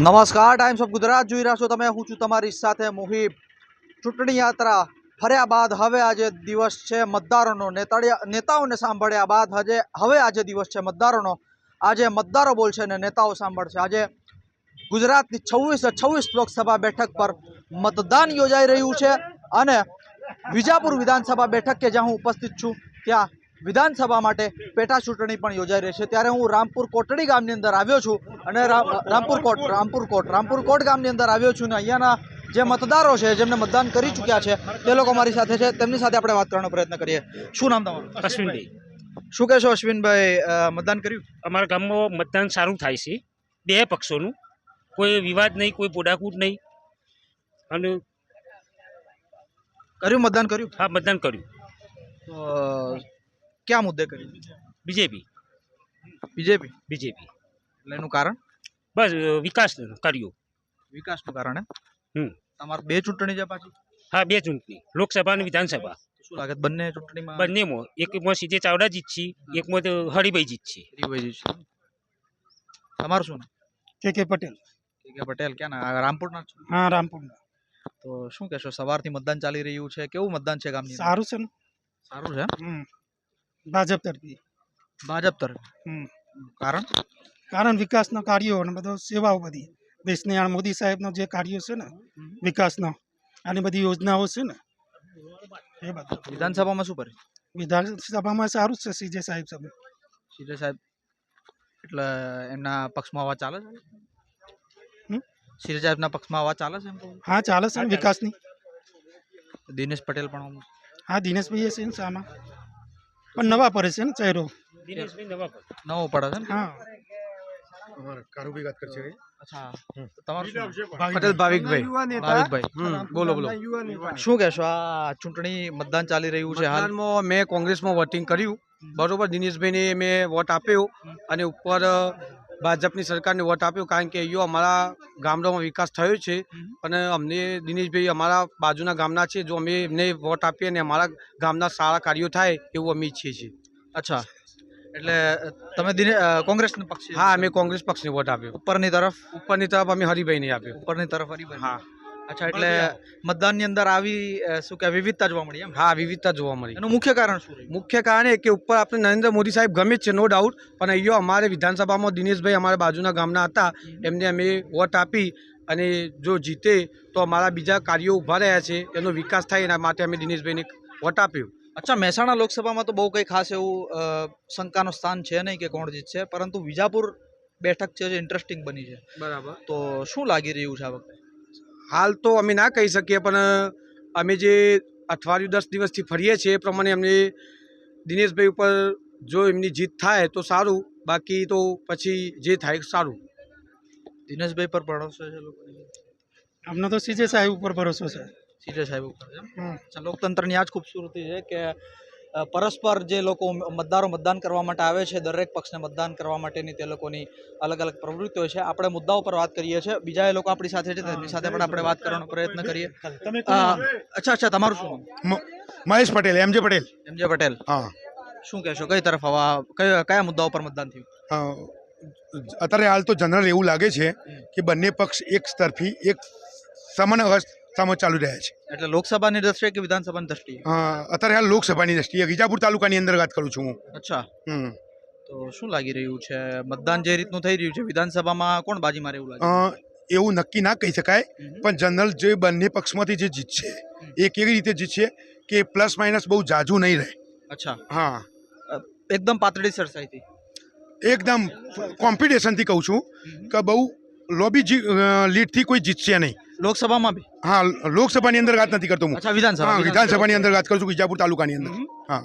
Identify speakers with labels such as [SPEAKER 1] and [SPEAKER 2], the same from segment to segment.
[SPEAKER 1] નમસ્કાર times of Gujarat જોઈ રહ્યા છો તમે. હું છું તમારી સાથે મુહિબ ચૂંટણી યાત્રા ફર્યા બાદ હવે આજે દિવસ છે મતદારોનો. નેતાળિયા નેતાઓને સાંભળ્યા બાદ હજે, હવે આજે દિવસ છે મતદારોનો. આજે મતદારો બોલશે અને નેતાઓ સાંભળશે. આજે ગુજરાતની છવ્વીસ છવ્વીસ લોકસભા બેઠક પર મતદાન યોજાઈ રહ્યું છે અને વિજાપુર વિધાનસભા બેઠક કે જ્યાં હું ઉપસ્થિત છું, ત્યાં વિધાનસભા માટે પેટા ચૂંટણી પણ યોજાઈ રહી છે. ત્યારે હું રામપુર કોટડી ગામની અંદર આવ્યો છું અને રામપુર કોટ રામપુર કોટ રામપુર કોટ ગામની અંદર આવ્યો છું ને અહીંયાના જે મતદારો છે જેમને મતદાન કરી ચૂક્યા છે તે લોકો મારી સાથે છે. તેમની સાથે આપણે વાત કરવાનો પ્રયત્ન કરીએ. શું નામ તમારું?
[SPEAKER 2] અશ્વિનભાઈ.
[SPEAKER 1] શું કહેશો અશ્વિનભાઈ મતદાન કર્યું?
[SPEAKER 2] અમારા ગામમાં મતદાન સારું થાય છે. બે પક્ષોનું. કોઈ વિવાદ નહીં કોઈ પોડાકૂટ નહીં. અને
[SPEAKER 1] કર્યું મતદાન કર્યું?
[SPEAKER 2] હા મતદાન કર્યું.
[SPEAKER 1] ક્યાં મુદ્દે કર્યું
[SPEAKER 2] બીજેપી.
[SPEAKER 1] બીજેપી?
[SPEAKER 2] બીજેપી.
[SPEAKER 1] એટલે એનું કારણ?
[SPEAKER 2] બસ વિકાસ કર્યું.
[SPEAKER 1] વિકાસનું કારણ
[SPEAKER 2] હમ.
[SPEAKER 1] તમારે બે ચૂંટણી છે પાછી?
[SPEAKER 2] હા બે ચૂંટણી. લોકસભા અને વિધાનસભા.
[SPEAKER 1] શું લાગે બંને ચૂંટણીમાં?
[SPEAKER 2] બંનેમાં. એકમાં સીધે ચાવડા જીતશે એકમાં તો હરિભાઈ જીતશે
[SPEAKER 1] હરિભાઈ જીતશે તમારું શું
[SPEAKER 3] કે કે પટેલ.
[SPEAKER 1] કે કે પટેલ ક્યાં ના? રામપુરના
[SPEAKER 3] હા રામપુરના.
[SPEAKER 1] તો શું કહેશો સવારથી મતદાન ચાલી રહ્યું છે? કેવું મતદાન છે ગામની
[SPEAKER 3] સારું છે ને?
[SPEAKER 1] સારું છે
[SPEAKER 3] હમ. ભાજપ તરફી
[SPEAKER 1] ભાજપ તરફ
[SPEAKER 3] હમ.
[SPEAKER 1] કારણ?
[SPEAKER 3] કારણ વિકાસના કાર્યો અને બધો સેવાઓ બધી. દેશની આ મોદી સાહેબનો જે કાર્યો છે ને વિકાસનો આની બધી યોજનાઓ છે ને એ બધું.
[SPEAKER 1] વિધાનસભામાં શું કરે?
[SPEAKER 3] વિધાનસભામાં સારું જ છે સીજે સાહેબ સાહેબ
[SPEAKER 1] સીજે સાહેબ એટલે એમના પક્ષમાં અવાજ ચાલે છે?
[SPEAKER 3] હમ?
[SPEAKER 1] સીજે સાહેબના પક્ષમાં અવાજ ચાલે છે
[SPEAKER 3] હા ચાલે છે વિકાસની.
[SPEAKER 1] દિનેશ પટેલ પણ
[SPEAKER 3] હા દિનેશભાઈ છે ને સામા. પણ નવા પડે છે ને ચહેરો.
[SPEAKER 2] દિનેશભાઈ નવા પર
[SPEAKER 1] નવો પડે છે
[SPEAKER 3] હા.
[SPEAKER 1] શું?
[SPEAKER 4] ભાવિકભાઈ.
[SPEAKER 1] ભાવિકભાઈ. બોલો બોલો. શું કહેશો? આ ચૂંટણી મતદાન ચાલી રહ્યું છે
[SPEAKER 4] હાલમાં મેં કોંગ્રેસમાં વોટિંગ કર્યું. બરોબર દિનેશભાઈને મેં વોટ આપ્યો. અને ઉપર ભાજપની સરકારને વોટ આપ્યો કારણ કે અહીંયો અમારા ગામડામાં વિકાસ થયો છે. અને અમને દિનેશભાઈ અમારા બાજુના ગામના છે. જો અમે એમને વોટ આપીએ અને અમારા ગામના સારા કાર્યો થાય એવું અમે ઈચ્છીએ છીએ.
[SPEAKER 1] અચ્છા. એટલે તમે દિને અ, પક્ષ
[SPEAKER 4] હા અમે કોંગ્રેસ પક્ષને વોટ આપ્યો.
[SPEAKER 1] ઉપરની તરફ?
[SPEAKER 4] ઉપરની તરફ અમે હરિભાઈને આપ્યો.
[SPEAKER 1] ઉપરની તરફ હરીભાઈ
[SPEAKER 4] હા.
[SPEAKER 1] અચ્છા એટલે મતદાનની અંદર આવી શું કે વિવિધતા જોવા મળી એમ?
[SPEAKER 4] હા વિવિધતા જોવા મળી.
[SPEAKER 1] એનું મુખ્ય કારણ શું
[SPEAKER 4] મુખ્ય કારણ એ કે ઉપર આપણે નરેન્દ્ર મોદી સાહેબ ગમે છે નો ડાઉટ પણ અહીંયા અમારે વિધાનસભામાં દિનેશભાઈ અમારા બાજુના ગામના હતા. એમને અમે વોટ આપી અને જો જીતે તો અમારા બીજા કાર્યો ઊભા રહ્યા છે. એનો વિકાસ થાય એના માટે અમે દિનેશભાઈને વોટ આપ્યો.
[SPEAKER 1] અચ્છા મહેસાણા લોકસભામાં તો બહુ કંઈ ખાસ એવું શંકાનું સ્થાન છે નહીં કે કોણ જીતશે. પરંતુ વિજાપુર બેઠક છે જે ઇન્ટરેસ્ટિંગ બની છે.
[SPEAKER 4] બરાબર.
[SPEAKER 1] તો શું લાગી રહ્યું છે આ વખતે?
[SPEAKER 4] હાલ તો અમે ના કહી શકીએ પણ અમે જે અઠવાડિયું દસ દિવસથી ફરીએ છીએ એ પ્રમાણે અમને દિનેશભાઈ ઉપર જો એમની જીત થાય તો સારું બાકી તો પછી જે થાય સારું.
[SPEAKER 1] દિનેશભાઈ પર ભરોસો છે લોકોને?
[SPEAKER 3] અમને તો સીજે સાહેબ ઉપર ભરોસો છે.
[SPEAKER 1] સીજે સાહેબ ઉપર
[SPEAKER 3] હમ.
[SPEAKER 1] લોકતંત્રની આ જ ખૂબસૂરતી છે કે પરસ્પર જે લોકો મતદારો મતદાન કરવા માટે આવે છે દરેક પક્ષને મતદાન કરવા માટેની તે લોકોની અલગ અલગ પ્રવૃત્તિઓ છે. આપણે મુદ્દાઓ પર વાત કરીએ છીએ. બીજા એ લોકો આપણી સાથે છે તેમની સાથે પણ આપણે વાત કરવાનો પ્રયત્ન કરીએ. અચ્છા અચ્છા તમારું શું
[SPEAKER 5] મહેશ પટેલ એમજે પટેલ.
[SPEAKER 1] એમજે પટેલ.
[SPEAKER 5] હા.
[SPEAKER 1] શું કહેશો? કઈ તરફ હવા કયા કયા મુદ્દાઓ પર મતદાન થયું?
[SPEAKER 5] અત્યારે હાલ તો જનરલ એવું લાગે છે કે બંને પક્ષ એક તરફી એક સમાન અવસ્થામાં ચાલુ રહ્યા છે.
[SPEAKER 1] એટલે લોકસભાની દ્રષ્ટિએ કે વિધાનસભાની દ્રષ્ટિએ?
[SPEAKER 5] અત્યારે હાલ લોકસભાની દ્રષ્ટિએ. ગીજાપુર તાલુકાની અંદર વાત કરું છું હું.
[SPEAKER 1] અચ્છા.
[SPEAKER 5] હમ.
[SPEAKER 1] તો શું લાગી રહ્યું છે? મતદાન જે રીતનું થઈ રહ્યું છે વિધાનસભામાં કોણ બાજી મારે એવું લાગે?
[SPEAKER 5] એવું નક્કી ના કહી શકાય પણ જનરલ જે બંને પક્ષમાંથી જે જીતશે એ કેવી રીતે જીતશે કે પ્લસ માઇનસ બહુ જાજુ નહીં રહે.
[SPEAKER 1] અચ્છા.
[SPEAKER 5] હા.
[SPEAKER 1] એકદમ પાતળી સરસાઈથી.
[SPEAKER 5] એકદમ કોમ્પિટિશનથી કહું છું કે બહુ લોબી લીડથી કોઈ જીતશે નહીં.
[SPEAKER 1] લોકસભામાં બી?
[SPEAKER 5] હા લોકસભાની અંદર વાત નથી કરતો હું.
[SPEAKER 1] અચ્છા વિધાનસભા
[SPEAKER 5] હા વિધાનસભાની અંદર વાત કરું છું વિજાપુર તાલુકાની અંદર. હા.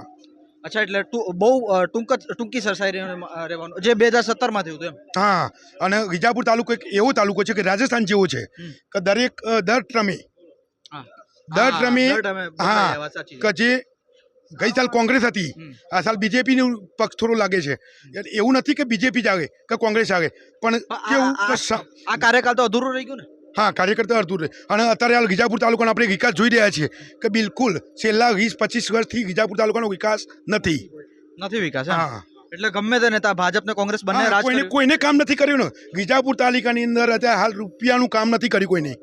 [SPEAKER 1] અચ્છા એટલે બહુ ટૂંક ટૂંકી સરસાઈ રહેવાનું. જે બે હજાર સત્તરમાં થયું હતું એમ.
[SPEAKER 5] હા અને વિજાપુર તાલુકો એક એવો તાલુકો છે કે રાજસ્થાન જેવો છે કે દરેક દર ટ્રમે. દર ટ્રમે હા. કે જે ગઈ સાલ કોંગ્રેસ હતી આ સાલ બીજેપીનું પક્ષ થોડો લાગે છે. એવું નથી કે બીજેપી જ આવે કે કોંગ્રેસ આવે. પણ કેવું
[SPEAKER 1] આ- આ કાર્યકાળ તો અધૂરું રહી ગયું ને?
[SPEAKER 5] હા કાર્યકર્તા અડધું રહે. અને અત્યારે હાલ ગીજાપુર તાલુકાનો આપણે વિકાસ જોઈ રહ્યા છીએ કે બિલકુલ છેલ્લા વીસ પચીસ વર્ષથી વિજાપુર તાલુકાનો વિકાસ નથી.
[SPEAKER 1] નથી વિકાસ
[SPEAKER 5] હા.
[SPEAKER 1] એટલે ગમે તે નેતા ભાજપ ને કોંગ્રેસ બંને રાજ
[SPEAKER 5] કોઈને કોઈને કામ નથી કર્યું ને. ગીજાપુર તાલુકાની અંદર અત્યારે હાલ રૂપિયાનું કામ નથી કર્યું કોઈને.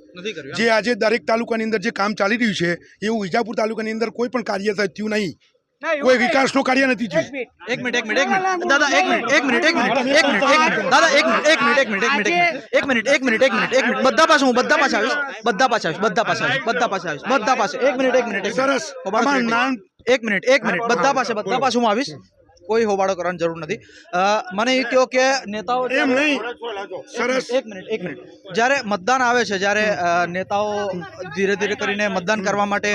[SPEAKER 5] જે આજે દરેક તાલુકાની અંદર જે કામ ચાલી રહ્યું છે એવું વિજાપુર તાલુકાની અંદર કોઈ પણ કાર્ય થયું નહીં. કોઈ વિકાસનું કાર્ય નથી થયું
[SPEAKER 1] એક મિનિટ એક મિનિટ એક મિનિટ દાદા એક મિનિટ એક મિનિટ એક મિનિટ એક મિનિટ એક મિનિટ દાદા એક મિનિટ એક મિનિટ એક મિનિટ એક મિનિટ એક મિનિટ એક મિનિટ એક મિનિટ એક મિનિટ બધા પાસે હું બધા પાસે આવીશ બધા પાસે આવીશ બધા પાસે આવીશ બધા પાસે આવીશ બધા પાસે એક મિનિટ એક મિનિટ
[SPEAKER 5] સરસ
[SPEAKER 1] એક મિનિટ એક મિનિટ બધા પાસે બધા પાસે હું આવીશ કોઈ હોબાળો કરવાની જરૂર નથી મને એ કહો કે નેતાઓ
[SPEAKER 5] એમ નહીં સરસ
[SPEAKER 1] એક મિનિટ એક મિનિટ જ્યારે મતદાન આવે છે જ્યારે નેતાઓ ધીરે ધીરે કરીને મતદાન કરવા માટે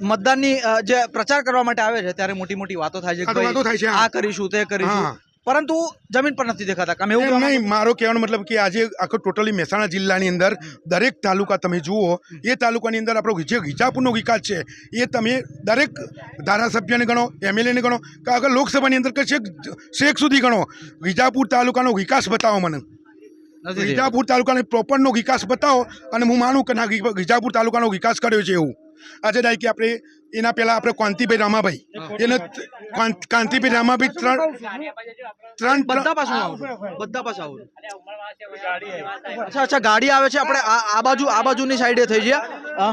[SPEAKER 1] મતદાનની જે પ્રચાર કરવા માટે આવે છે ત્યારે મોટી મોટી વાતો થાય છે
[SPEAKER 5] આ
[SPEAKER 1] કરીશું તે કરીશું. પરંતુ જમીન પર નથી દેખાતા. તમે એવું
[SPEAKER 5] નહીં મારો કહેવાનો મતલબ કે આજે આખો ટોટલી મહેસાણા જિલ્લાની અંદર દરેક તાલુકા તમે જુઓ એ તાલુકાની અંદર આપણો જે વિજાપુરનો વિકાસ છે એ તમે દરેક ધારાસભ્યને ગણો એમએલએને ગણો કે આગળ લોકસભાની અંદર કે શેખ શેખ સુધી ગણો. વિજાપુર તાલુકાનો વિકાસ બતાવો મને. વિજાપુર તાલુકાની પ્રોપરનો વિકાસ બતાવો અને હું માનું કે ના વિજાપુર તાલુકાનો વિકાસ કર્યો છે એવું. આજે ડાય કે આપણે એના પહેલાં આપણે કાંતિભાઈ રામાભાઈ. એને કાંતિભાઈ રામાભાઈ ત્રણ ત્રણ
[SPEAKER 1] બધા પાસે. બધા પાસે આવું. અચ્છા અચ્છા ગાડી આવે છે આપણે. આ આ બાજુ આ બાજુની સાઈડે થઈ ગયા.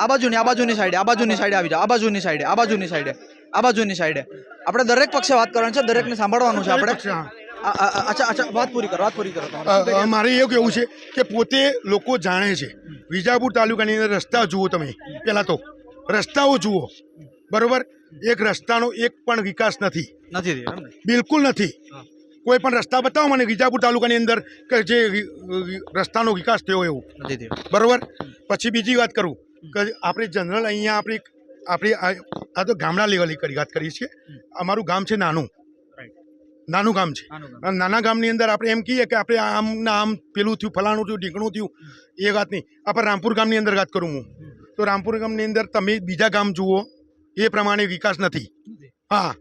[SPEAKER 1] આ બાજુની આ બાજુની સાઈડે આ બાજુની સાઈડે આવી જાઓ. આ બાજુની સાઈડે આ બાજુની સાઈડે આ બાજુની સાઈડે આપણે દરેક પક્ષે વાત કરવાની છે દરેકને સાંભળવાનું છે આપણે. અચ્છા અચ્છા વાત પૂરી કરો વાત પૂરી કરો.
[SPEAKER 5] અ, અ, મારે એવું કેવું છે કે પોતે લોકો જાણે છે. વિજાપુર તાલુકાની અંદર રસ્તા જુઓ તમે. પહેલાં તો રસ્તાઓ જુઓ. બરોબર? એક રસ્તાનો એક પણ વિકાસ નથી? બિલકુલ નથી. કોઈ પણ રસ્તા બતાવો મને વિજાપુર તાલુકાની અંદર કે જે રસ્તાનો વિકાસ થયો એવું. બરોબર? પછી બીજી વાત કરું કે આપણે જનરલ અહીંયા આપણી આપણી આ તો ગામડા લેવલે કરી વાત કરીએ છીએ. અમારું ગામ છે નાનું. નાનું ગામ છે. અને નાના ગામની અંદર આપણે એમ કહીએ કે આપણે આમ ના આમ પેલું થયું ફલાણું થયું ઢીંકણું થયું એ વાત નહીં. આપણે રામપુર ગામની અંદર વાત કરું હું. તો રામપુર ગામની અંદર તમે બીજા ગામ જુઓ એ પ્રમાણે વિકાસ નથી. હા.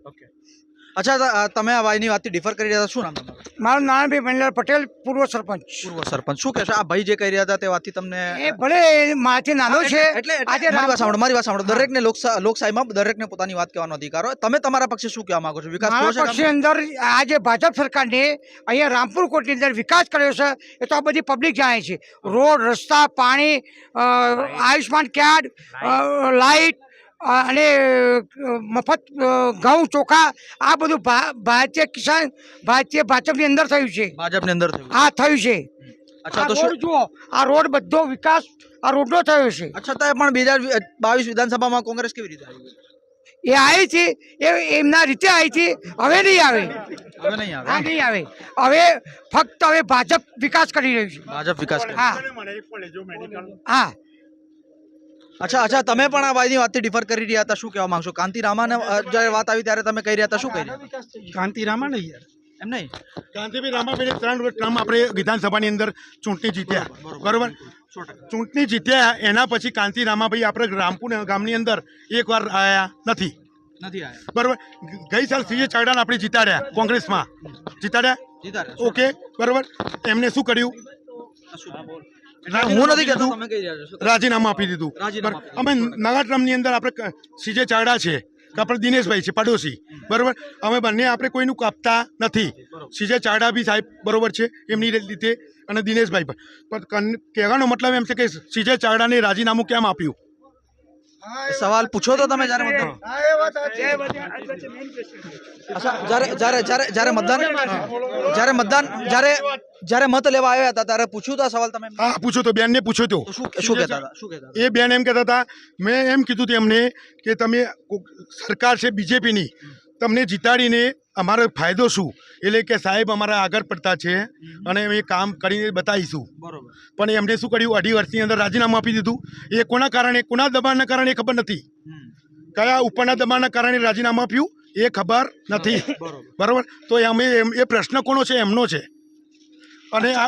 [SPEAKER 1] અચ્છા તમે આ ભાઈની વાતથી ડિફર કરી રહ્યા હતા શું નામ તમારું?
[SPEAKER 6] મારું નારાયણભાઈ મણિલાલ પટેલ પૂર્વ સરપંચ.
[SPEAKER 1] પૂર્વ સરપંચ. શું કહેશો? આ ભાઈ જે કહી રહ્યા હતા તે વાતથી તમને
[SPEAKER 6] એ ભલે માથી નાનો છે.
[SPEAKER 1] એટલે
[SPEAKER 6] આજે
[SPEAKER 1] મારી વાત સાંભળો મારી વાત સાંભળો. દરેકને લોકશાહીમાં દરેકને પોતાની વાત કહેવાનો અધિકાર હોય. તમે તમારા પક્ષે શું કહેવા માંગો છો? વિકાસ
[SPEAKER 6] પક્ષની અંદર આજે ભાજપ સરકારને અહીંયા રામપુર કોટની અંદર વિકાસ કર્યો છે એ તો આ બધી પબ્લિક જાણે છે. રોડ રસ્તા પાણી અ, આયુષ્માન કાર્ડ લાઇટ અને મફત ઘઉં ચોખા આ બધું ભા- ભારતીય કિસાન ભારતીય ભાજપની અંદર થયું છે.
[SPEAKER 1] ભાજપની અંદર થયું.
[SPEAKER 6] આ થયું છે.
[SPEAKER 1] અચ્છા
[SPEAKER 6] આ
[SPEAKER 1] તો શું?
[SPEAKER 6] રોડ જુઓ આ રોડ બધો વિકાસ આ રોડનો થયો છે.
[SPEAKER 1] અચ્છા તો પણ બે હજાર બાવીસ વિધાનસભામાં કોંગ્રેસ કેવી રીતે આવી?
[SPEAKER 6] એ આવી છે એ એમના રીતે આવી છે હવે નહીં આવે.
[SPEAKER 1] હવે નહીં
[SPEAKER 6] હા નહીં આવે. હવે ફક્ત હવે ભાજપ વિકાસ કરી રહ્યું છે.
[SPEAKER 1] ભાજપ વિકાસ
[SPEAKER 6] હા. હા.
[SPEAKER 1] અચ્છા અચ્છા તમે પણ આ ભાઈની વાતથી ડિફર કરી રહ્યા હતા. શું કહેવા માંગશો? કાંતિ રામાને જ્યારે વાત આવી ત્યારે તમે કહી રહ્યા હતા શું કહી રહ્યા હતા?
[SPEAKER 3] કાંતિરામા નહીં યાર.
[SPEAKER 1] એમ નહીં?
[SPEAKER 5] કાંતિભાઈ રામાભાઈ ત્રણ ટર્મ આપણે વિધાનસભાની અંદર ચૂંટણી જીત્યા. બરોબર ચૂંટણી જીત્યા એના પછી કાંતિ રામાભાઈ આપણે રામપુર ગામની અંદર એકવાર આવ્યા નથી.
[SPEAKER 1] નથી આવ્યા
[SPEAKER 5] બરોબર? ગઈ સાલ સીએ ચાવડાને આપણે જીતાડ્યા કોંગ્રેસમાં. જીતાડ્યા? ઓકે બરોબર. એમને શું કર્યું?
[SPEAKER 1] હું નથી કહેતો.
[SPEAKER 5] રાજીનામું આપી દીધું. અમે નવા અંદર આપણે સીજે ચાવડા છે. આપણે દિનેશભાઈ છે પડોશી. બરાબર? અમે બંને આપણે કોઈનું કાપતા નથી. સીજે ચાવડા બી સાહેબ બરોબર છે એમની રીતે અને દિનેશભાઈ પણ. કહેવાનો મતલબ એમ છે કે સીજે ચાવડાને રાજીનામું કેમ આપ્યું?
[SPEAKER 1] સવાલ પૂછો તો તમે જ્યારે મતદાન જ્યારે જ્યારે જ્યારે જ્યારે મતદાન જ્યારે મતદાન જ્યારે જ્યારે મત લેવા આવ્યા હતા ત્યારે પૂછ્યું તો સવાલ તમે
[SPEAKER 5] હા પૂછો તો બેનને પૂછ્યો તો.
[SPEAKER 1] તો શું શું કહેતા હતા? શું કહેતા
[SPEAKER 5] એ બેન એમ કહેતા હતા મેં એમ કીધું હતું એમને કે તમે સરકાર છે બીજેપીની. તમને જીતાડીને અમારો ફાયદો શું? એટલે કે સાહેબ અમારા આગળ પડતા છે અને અમે કામ કરીને બતાવીશું.
[SPEAKER 1] બરાબર.
[SPEAKER 5] પણ એમને શું કર્યું? અઢી વર્ષની અંદર રાજીનામું આપી દીધું. એ કોના કારણે? કોના દબાણના કારણે ખબર નથી. કયા ઉપરના દબાણના કારણે રાજીનામું આપ્યું? એ ખબર નથી.
[SPEAKER 1] બરાબર.
[SPEAKER 5] તો એ અમે એમ- એ પ્રશ્ન કોનો છે? એમનો છે. અને આ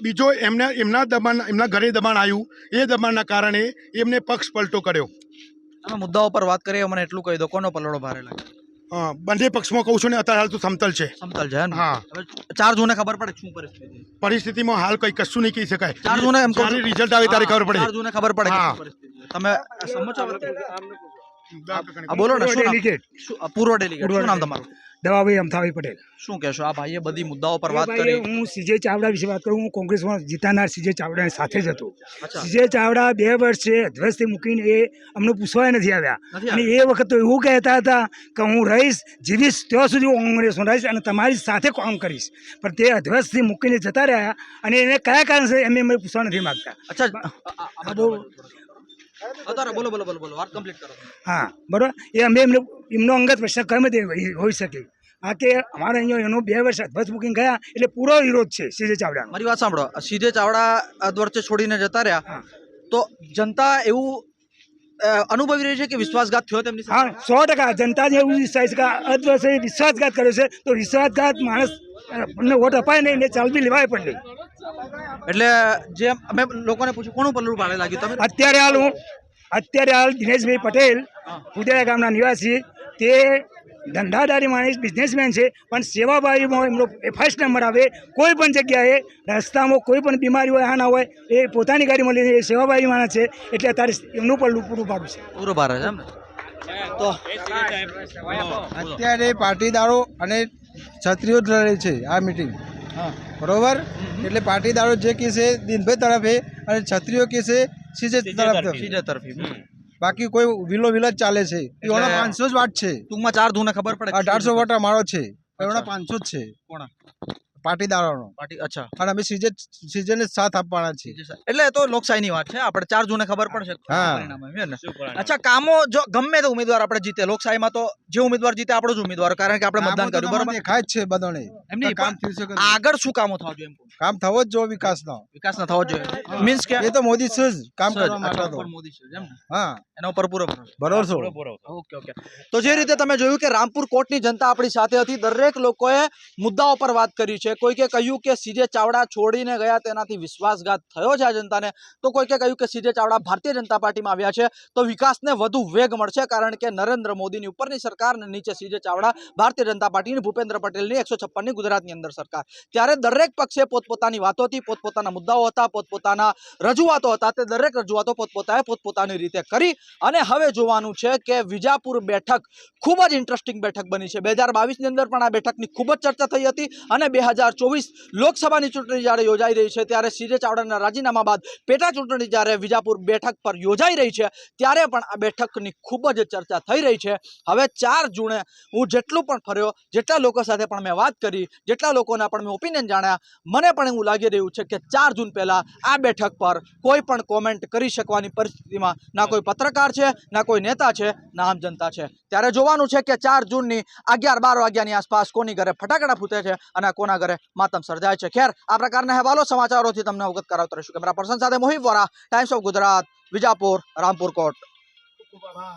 [SPEAKER 5] બીજો એમના એમના દબાણ એમના ઘરે દબાણ આવ્યું. એ દબાણના કારણે એમને પક્ષ પલટો કર્યો.
[SPEAKER 1] મુદ્દાઓ પર વાત કરીએ મને એટલું કહી દો. કોનો પલડો ભારે લાગે?
[SPEAKER 5] અ, બંને પક્ષમાં કહું છું ને અત્યારે હાલ તો સમતલ છે.
[SPEAKER 1] સમતલ છે હા. ચાર જૂને ખબર પડે શું પરિસ્થિતિ.
[SPEAKER 5] પરિસ્થિતિમાં હાલ કઈ કશું નહીં કહી શકાય.
[SPEAKER 1] ચાર જૂને એમ
[SPEAKER 5] રિઝલ્ટ આવે ત્યારે ખબર
[SPEAKER 1] ચાર
[SPEAKER 5] પડે
[SPEAKER 1] જૂને ખબર પડે. તમે સમજો બોલો ને શું નામ? શું- અ, પૂર્વ ડેલિગેટ શું નામ તમારું?
[SPEAKER 7] દવાભાઈ અમથાભાઈ પટેલ.
[SPEAKER 1] શું કહેશો? આ ભાઈએ બધી મુદ્દાઓ પર વાત કરી.
[SPEAKER 7] હું સીજે ચાવડા વિશે વાત કરું હું કોંગ્રેસમાં જીતાનાર સીજે ચાવડાની સાથે જ હતો. સીજે ચાવડા બે વર્ષે ધ્વજથી મૂકીને એ અમને પૂછવા નથી આવ્યા. અને એ વખત તો એવું કહેતા હતા કે હું રહીશ જીવીશ ત્યાં સુધી હું કોંગ્રેસમાં રહીશ અને તમારી સાથે કામ કરીશ. પણ તે અધ્વજથી મૂકીને જતા રહ્યા અને એને કયા કારણસર એમ અમે પૂછવા નથી માગતા.
[SPEAKER 1] અચ્છા બોલો બોલો બોલો બોલો વાત કમ્પ્લીટ કરો.
[SPEAKER 7] હા બરાબર? એ અમે એમને એમનો અંગત પ્રશ્ન ગમે તે હોઈ શકે. આ કે અમારે અહીંયા એનો બે વર્ષ અધ્વજ બુકિંગ ગયા એટલે પૂરો વિરોધ છે સીજે ચાવડા.
[SPEAKER 1] મારી વાત સાંભળો. સીધે ચાવડા અધવર્ચે છોડીને જતા રહ્યા. તો જનતા એવું અનુભવી રહી છે કે વિશ્વાસઘાત થયો તેમની
[SPEAKER 7] હા સો ટકા. જનતા એવું વિશ્વાસ છે વિશ્વાસઘાત કર્યો છે તો વિશ્વાસઘાત માણસ વોટ અપાય નહીં ને ચાલવી લેવાય પણ નહીં.
[SPEAKER 1] એટલે જે અમે લોકોને પૂછ્યું કોનું પલ્લું ભાડે લાગ્યું? તમે
[SPEAKER 7] અત્યારે હાલ હું અત્યારે હાલ દિનેશભાઈ પટેલ ઉદયા ગામના નિવાસી. તે ધંધાદારી માણસ બિઝનેસમેન છે પણ સેવાભાવીમાં એમનો ફર્સ્ટ નંબર આવે. કોઈ પણ જગ્યાએ રસ્તામાં કોઈ પણ બીમારી હોય આ ના હોય એ પોતાની ગાડીમાં લઈને એ સેવાભાવી માણસ છે. એટલે અત્યારે એમનું પણ પૂરું પાડું છે.
[SPEAKER 1] પૂરું ભારે છે તો
[SPEAKER 8] અત્યારે પાટીદારો અને છત્રીઓ જ લડે છે આ મિટિંગ. બરોબર? એટલે પાટીદારો જે કે છે દિનભાઈ તરફે અને છત્રીઓ કે છે સીજે તરફ
[SPEAKER 1] તરફી.
[SPEAKER 8] બાકી કોઈ વિલો વિલો જ ચાલે છે. એઓના પાંચસો જ વાટ છે.
[SPEAKER 1] ટૂંકમાં ચાર ધૂને ખબર પડે.
[SPEAKER 8] અઢારસો વાટ અમારો છે. પાંચસો જ છે.
[SPEAKER 1] કોના?
[SPEAKER 8] પાટીદારોનો.
[SPEAKER 1] અચ્છા.
[SPEAKER 8] અને અમે સીજે સીજેને સાથ આપવાના છીએ.
[SPEAKER 1] એટલે તો લોકશાહીની વાત છે. આપણે ચાર જૂને ખબર પડશે.
[SPEAKER 8] હા.
[SPEAKER 1] અચ્છા કામો જો ગમે તે ઉમેદવાર આપણે જીતે. લોકશાહીમાં તો જે ઉમેદવાર જીતે આપણો જ ઉમેદવાર. કારણ કે આપણે મતદાન કર્યું. બરાબર?
[SPEAKER 8] ખાય છે બધાને.
[SPEAKER 1] એમની
[SPEAKER 8] કામ થઈ શકે
[SPEAKER 1] આગળ શું કામો થવા જોઈએ
[SPEAKER 8] કામ થવો જ જો વિકાસનો.
[SPEAKER 1] વિકાસ ના થવો જોઈએ. મીન્સ કે
[SPEAKER 8] એ તો મોદી છે જ કામ કરવા માટે તો.
[SPEAKER 1] મોદી છે એમ
[SPEAKER 8] હા.
[SPEAKER 1] એના ઉપર પૂરો ભરોસો.
[SPEAKER 8] બરોબર
[SPEAKER 1] ઓકે ઓકે. તો જે રીતે તમે જોયું કે રામપુર કોર્ટની જનતા આપણી સાથે હતી દરેક લોકોએ મુદ્દાઓ પર વાત કરી છે. કોઈકે કહ્યું કે સીજે ચાવડા છોડીને ગયા તેનાથી વિશ્વાસઘાત થયો છે જનતાને, તો કોઈકે કહ્યું કે સીજે ચાવડા ભારતીય જનતા પાર્ટીમાં આવ્યા છે, તો વિકાસને વધુ વેગ મળશે કારણ કે નરેન્દ્ર મોદીની ઉપરની સરકાર અને નીચે સીજે ચાવડા ભારતીય જનતા પાર્ટીની ભૂપેન્દ્ર પટેલની એકસો છપ્પનની ગુજરાતની અંદર સરકાર. ત્યારે દરેક પક્ષે પોતપોતાની વાતો હતી પોતપોતાના મુદ્દાઓ હતા, પોતપોતાના રજૂઆતો હતા, તે દરેક રજૂઆતો પોતપોતાએ પોતપોતાની રીતે કરી અને હવે જોવાનું છે કે વિજાપુર બેઠક ખૂબ જ ઇન્ટરેસ્ટિંગ બેઠક બની છે. બે હજાર બાવીસની અંદર પણ આ બેઠકની ખૂબ જ ચર્ચા થઈ હતી અને બે હજાર ચોવીસ લોકસભાની ચૂંટણી જ્યારે યોજાઈ રહી છે, ત્યારે સીજે ચાવડાના રાજીનામા બાદ પેટા ચૂંટણી જ્યારે વિજાપુર બેઠક પર યોજાઈ રહી છે, ત્યારે પણ આ બેઠકની ખૂબ જ ચર્ચા થઈ રહી છે. હવે ચાર જૂને હું જેટલું પણ ફર્યો, જેટલા લોકો સાથે પણ મેં વાત કરી, જેટલા લોકોના પણ મેં ઓપિનિયન જાણ્યા, મને પણ એવું લાગી રહ્યું છે કે ચાર જૂન પહેલાં આ બેઠક પર કોઈ પણ કોમેન્ટ કરી શકવાની પરિસ્થિતિમાં ના કોઈ પત્રકાર છે, ના કોઈ નેતા છે, ના આમ જનતા છે. ત્યારે જોવાનું છે કે ચાર જૂનની અગિયાર બાર વાગ્યાની આસપાસ કોની ઘરે ફટાકડા ફૂટે છે અને કોના ઘરે માતમ સર્જાય છે. ખેર, આ પ્રકારના અહેવાલો સમાચારોથી તમને અવગત કરાવતો રહીશું. કેમેરા પર્સન સાથે Mohib Vora Times of Gujarat Vijapur, Rampur coat.